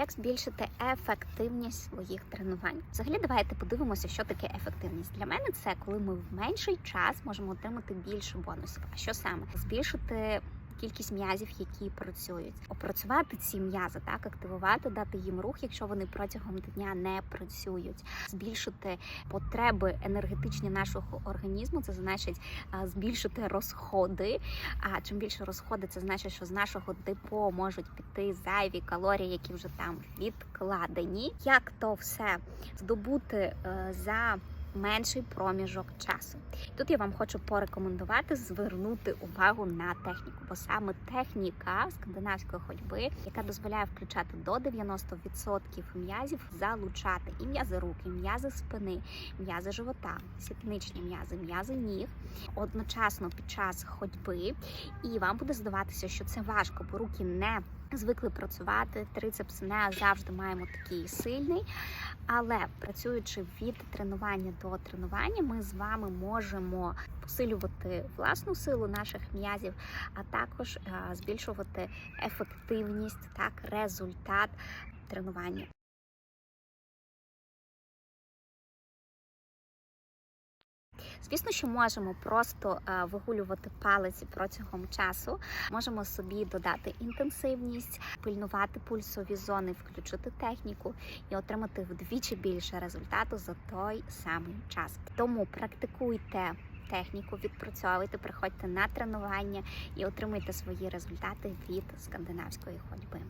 як збільшити ефективність своїх тренувань. Взагалі, давайте подивимося, що таке ефективність. Для мене це коли ми в менший час можемо отримати більше бонусів. А що саме? Збільшити. Кількість м'язів, які працюють, опрацювати ці м'язи, так активувати, дати їм рух, якщо вони протягом дня не працюють, збільшити потреби енергетичні нашого організму. Це значить збільшити розходи. А чим більше розходи, це значить, що з нашого депо можуть піти зайві калорії, які вже там відкладені. Як то все здобути е, за менший проміжок часу? Тут я вам хочу порекомендувати звернути увагу на техніку, бо саме техніка скандинавської ходьби, яка дозволяє включати до 90% м'язів, залучати і м'язи рук, і м'язи спини, м'язи живота, сідничні м'язи, м'язи ніг одночасно під час ходьби, і вам буде здаватися, що це важко, бо руки не звикли працювати. Трицепс не завжди маємо такий сильний. Але працюючи від тренування до тренування, ми з вами можемо посилювати власну силу наших м'язів, а також е, збільшувати ефективність, так, результат тренування. Звісно, що можемо просто е, вигулювати палиці протягом часу. Можемо собі додати інтенсивність, пильнувати пульсові зони, включити техніку і отримати вдвічі більше результату за той самий час. Тому практикуйте. Техніку відпрацьовуйте, приходьте на тренування і отримуйте свої результати від скандинавської ходьби.